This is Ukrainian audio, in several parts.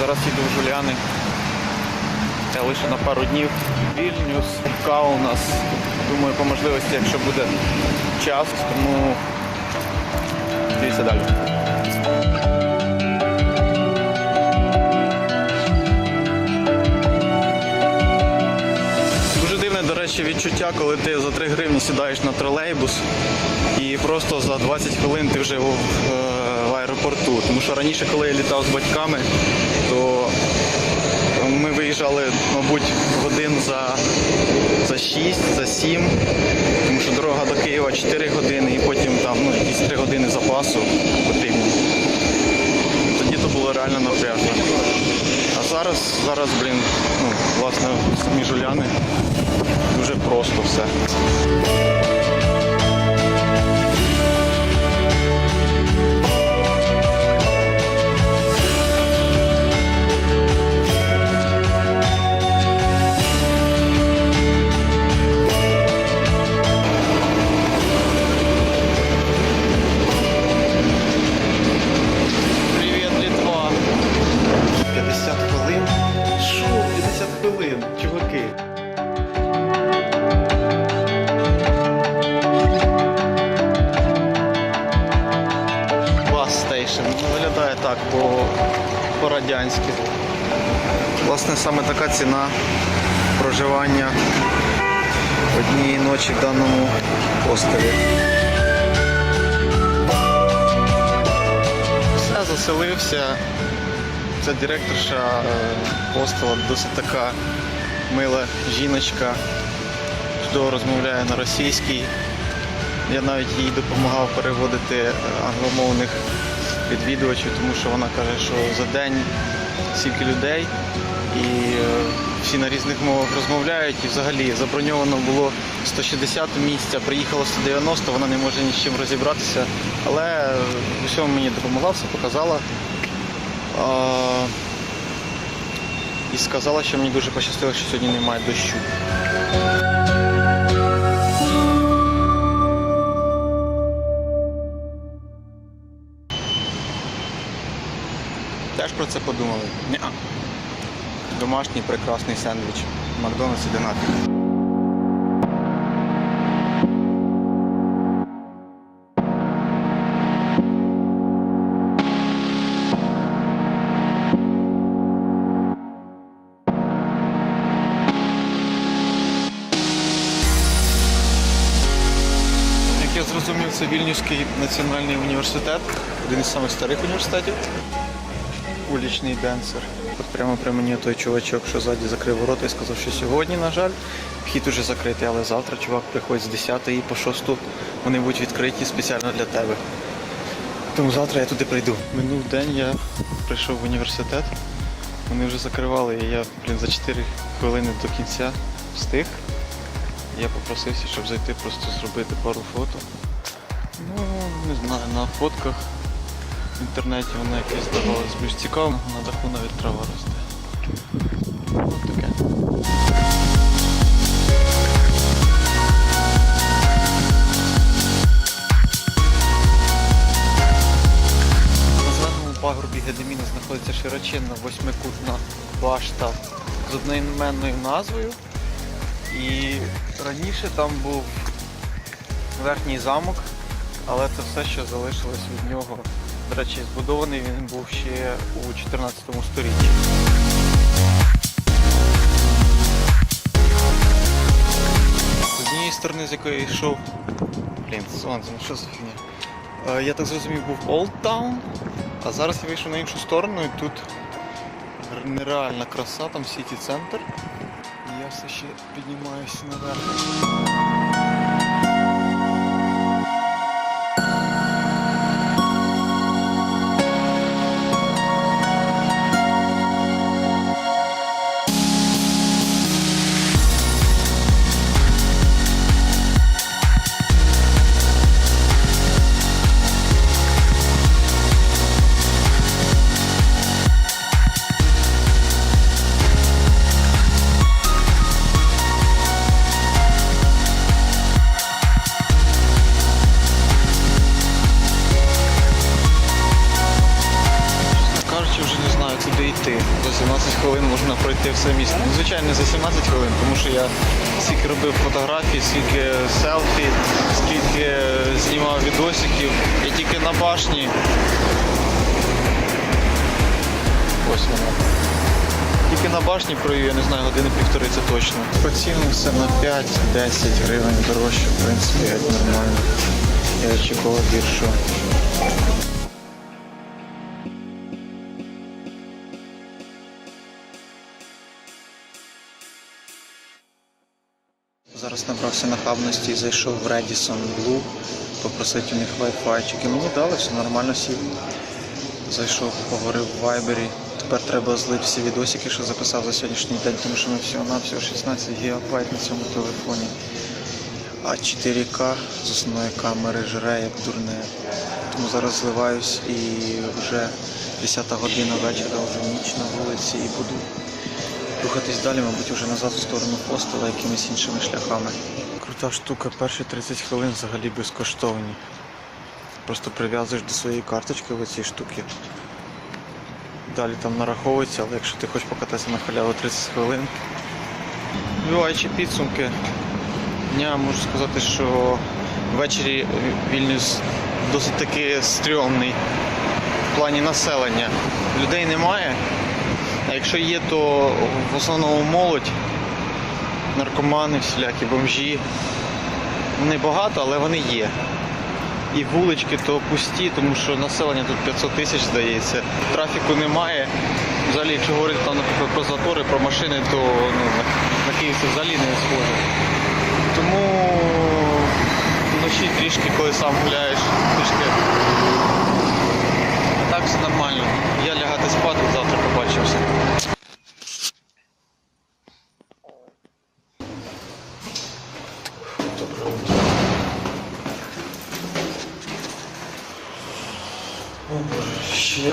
Зараз їду в Жуляни. Я лише на пару днів. Вільнюс, Каунас. Думаю, по можливості, якщо буде час, тому дивіться далі. Дуже дивне, до речі, відчуття, коли ти за 3 гривні сідаєш на тролейбус і просто за 20 хвилин ти вже в, е, аеропорту. Тому що раніше, коли я літав з батьками, то ми виїжджали, мабуть, годин за, за 6, за 7, тому що дорога до Києва 4 години і потім там ну, якісь 3 години запасу потрібні. Тоді то було реально напряжно. А зараз, зараз, блін, ну, власне, самі жуляни дуже просто все. Ціна проживання однієї ночі в даному хостелі. Все, заселився. Це директорша е, хостела, досить така мила жіночка, чудово розмовляє на російській. Я навіть їй допомагав переводити е, англомовних відвідувачів, тому що вона каже, що за день стільки людей і е, всі на різних мовах розмовляють. І взагалі заброньовано було 160 місць, а приїхало 190, вона не може ні з чим розібратися. Але е, в усьому мені допомогла, все показала. І сказала, що мені дуже пощастило, що сьогодні немає дощу. Теж про це подумали? ні Домашній прекрасний сендвіч. Макдональдс іде нафіг. Як я зрозумів, це Вільнюський національний університет, один із самих старих університетів. Улічний денсер. От прямо при мені той чувачок, що ззаді закрив ворота і сказав, що сьогодні, на жаль, вхід уже закритий, але завтра чувак приходить з 10 і по 6 вони будуть відкриті спеціально для тебе. Тому завтра я туди прийду. Минув день я прийшов в університет. Вони вже закривали, і я блін, за 4 хвилини до кінця встиг. Я попросився, щоб зайти просто зробити пару фото. Ну, не знаю, на фотках в інтернеті воно якесь здавалось більш цікаво. На даху навіть трава росте. Ось таке. На зеленому пагорбі Гедеміна знаходиться широченна восьмикутна башта з одноіменною назвою. І раніше там був верхній замок, але це все, що залишилось від нього. До речі, збудований він був ще у 14 столітті. З однієї сторони, з якої йшов. Блін, сонце, ну що за фігня? Е, Я так зрозумів, був Old Town, а зараз я вийшов на іншу сторону і тут нереальна краса, там сіті центр. І я все ще піднімаюся наверх. Куди йти. За 17 хвилин можна пройти все місто. Ну, звичайно, за 17 хвилин, тому що я скільки робив фотографій, скільки селфі, скільки знімав відосиків. Я тільки на башні. Ось вона. Тільки на башні провів, я не знаю, години півтори це точно. Поцінився на 5-10 гривень дорожче, в принципі, нормально. Я очікував більшого. Зараз набрався нахабності і зайшов в Redison Blue, попросити у них Wi-Fi. І мені дали, все нормально сів. Зайшов, поговорив в Viber. Тепер треба злити всі відосики, що записав за сьогоднішній день, тому що ми всього на всього 16 ГБ на цьому телефоні. А 4К з основної камери жре як дурне. Тому зараз зливаюсь і вже 10 година вечора, вже ніч на вулиці і буду рухатись далі, мабуть, вже назад в сторону хостела якимись іншими шляхами. Крута штука, перші 30 хвилин взагалі безкоштовні. Просто прив'язуєш до своєї карточки в ці штуки. Далі там нараховується, але якщо ти хочеш покататися на халяву 30 хвилин. Вбиваючи підсумки дня, можу сказати, що ввечері Вільнюс досить таки стрьомний в плані населення. Людей немає. Якщо є, то в основному молодь, наркомани, всілякі бомжі. Вони багато, але вони є. І вулички то пусті, тому що населення тут 500 тисяч здається. Трафіку немає. Взагалі, якщо говорити там, наприклад, про затори, про машини, то ну, на, Київ взагалі не схоже. Тому вночі трішки, коли сам гуляєш, трішки. Так все нормально. Я лягати спати, завтра побачимося. О боже, ще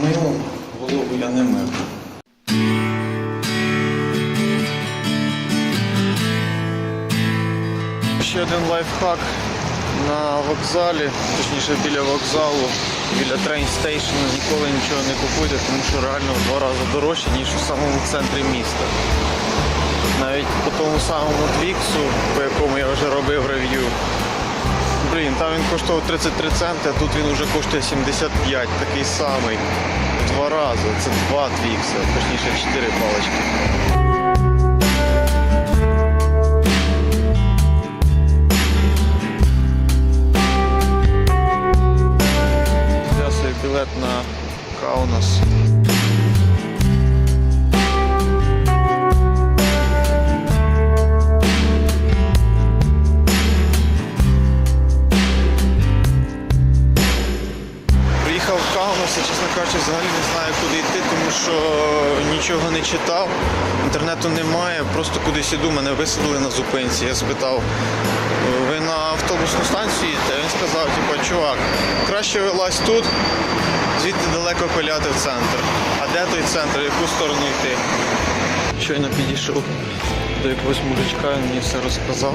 милом голову я не мив. Ще один лайфхак на вокзалі, точніше біля вокзалу, біля трейн-стейшну ніколи нічого не купуйте, тому що реально в два рази дорожче, ніж у самому центрі міста. Навіть по тому самому Твіксу, по якому я вже робив рев'ю. Блін, там він коштував 33 центи, а тут він вже коштує 75, такий самий. Два рази. Це два твікса, точніше чотири палички. Білет на Каунас. Приїхав в Каунас чесно кажучи, взагалі не знаю, куди йти, тому що нічого не читав, інтернету немає, просто кудись іду, мене висадили на зупинці. Я спитав, автобусну станцію їдете? Він сказав, типу, чувак, краще вилазь тут, звідти далеко пиляти в центр. А де той центр, в яку сторону йти? Щойно підійшов до якогось мужичка, він мені все розказав.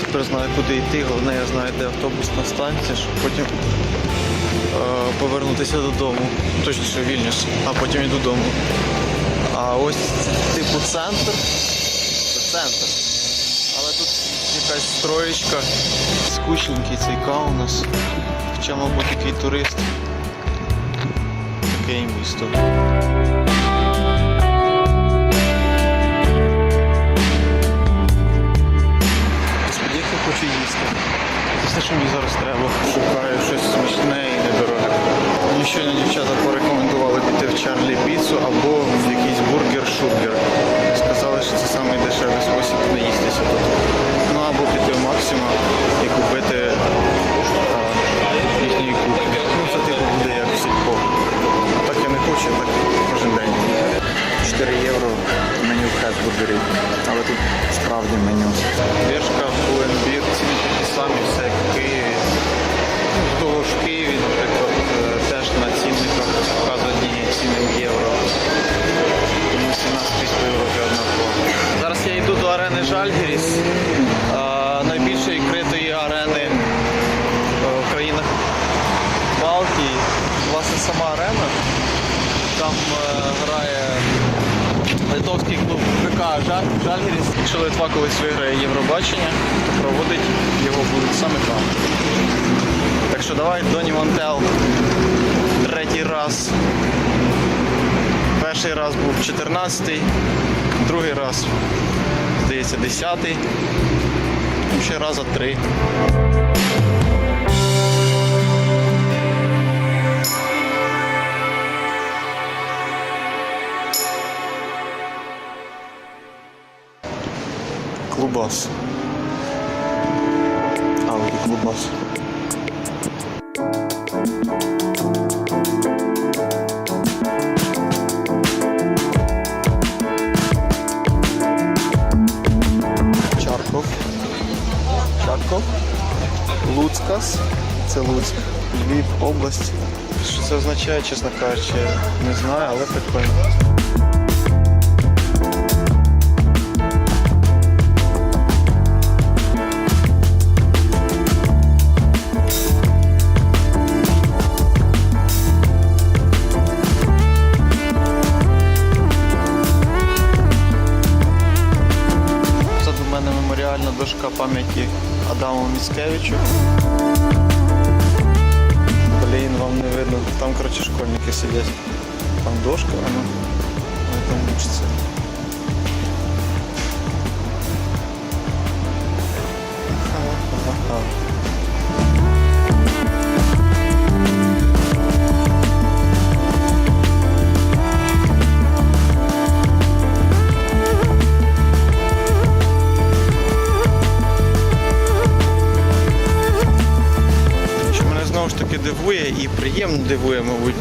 Тепер знаю, куди йти, головне, я знаю, де автобусна станція, щоб потім е, повернутися додому. Точніше, в Вільнюс, а потім і додому. А ось типу центр. Це центр. Якась строєчка. Скучненький цей каунас. Хоча, мабуть, який турист. Таке місто. Я хочу їсти. Все, що мені зараз треба. Шукаю щось смачне і недороге. Мені щойно дівчата порекомендували піти в Чарлі Піцу або в якийсь бургер-шургер. Жальгіріс, е, найбільшої критої арени е, в країнах Балтії. Власне, сама арена. Там е, грає литовський клуб ВК Жаль- Жальгіріс. Якщо Литва колись виграє Євробачення, то проводить його будуть саме там. Так що давай Доні Монтел третій раз. Перший раз був 14-й, другий раз, здається, 10-й. Ну, Ще раза три. Клубас. Ауді клубас. Це Луцьк. Львів, область. Що це означає, чесно кажучи, не знаю, але прикольно. Це мене меморіальна дошка пам'яті Адаму Міцкевичу. Блін, вам не видно. Там, коротше, школьники сидять. Там дошка, а ну. Вони там учаться. Дивує і приємно дивує, мабуть,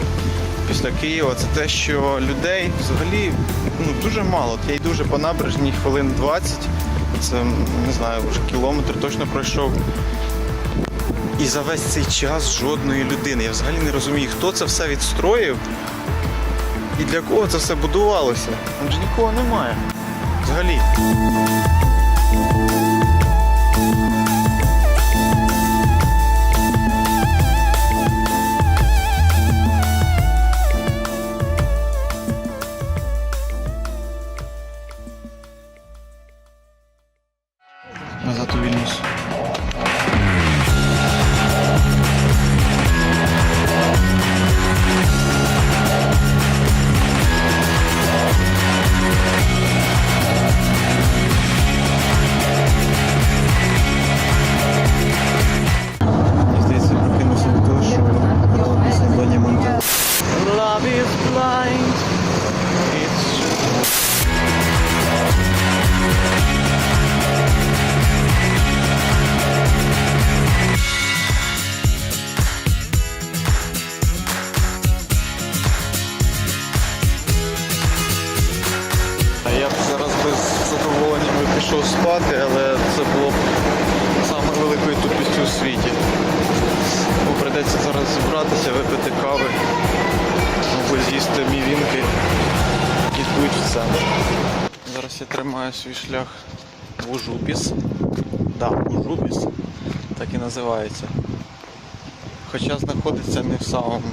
після Києва, це те, що людей взагалі ну, дуже мало. Я йду вже по набережній хвилин 20, це не знаю, вже кілометр точно пройшов. І за весь цей час жодної людини. Я взагалі не розумію, хто це все відстроїв і для кого це все будувалося. Там же нікого немає. Взагалі. Назад у свій шлях в Ужупіс. Да, Ужупіс, так і називається. Хоча знаходиться не в самому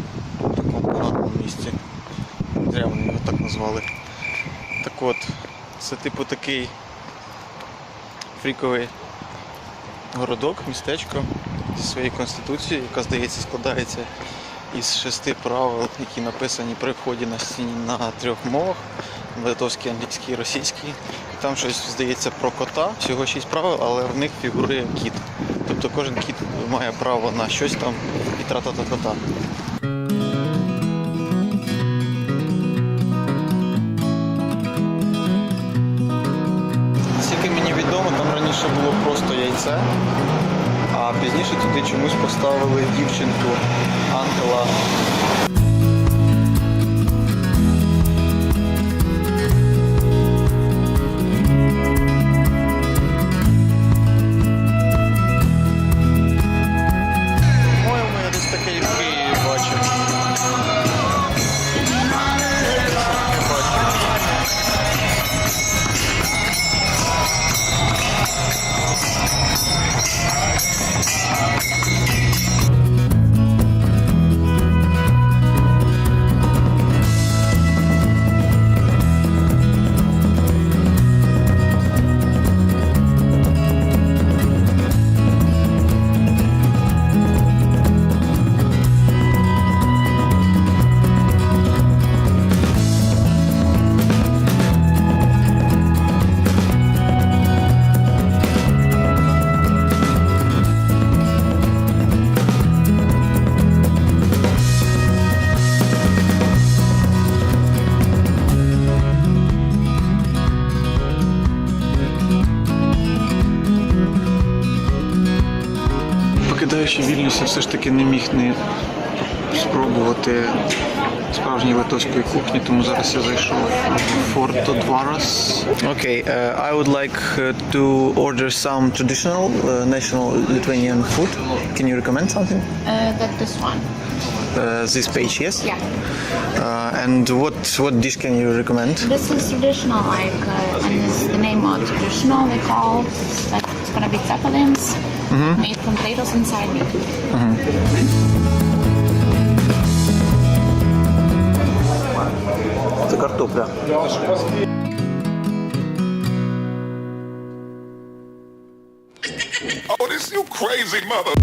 такому поганому місці. Зря вони його так назвали. Так от, це типу такий фріковий городок, містечко зі своєю конституцією, яка, здається, складається із шести правил, які написані при вході на стіні на трьох мовах і російській. І там щось здається про кота, всього шість правил, але в них фігурує кіт. Тобто кожен кіт має право на щось там і тра-та-та-та-та. Наскільки мені відомо, там раніше було просто яйце, а пізніше туди чомусь поставили дівчинку ангела. будучи в Вільнюсі, все ж таки не міг не спробувати справжньої литовської кухні, тому зараз я зайшов в Форто Дварас. Окей, I would like uh, to order some traditional uh, national Lithuanian food. Can you recommend something? Uh, that this one. Uh, this page, yes? Yeah. Uh, and what what dish can you recommend? This is traditional, like, uh, and this is the name of traditional. They call like it's gonna be zeppelins made from potatoes inside meat. Це картопля. Oh, this you crazy mother.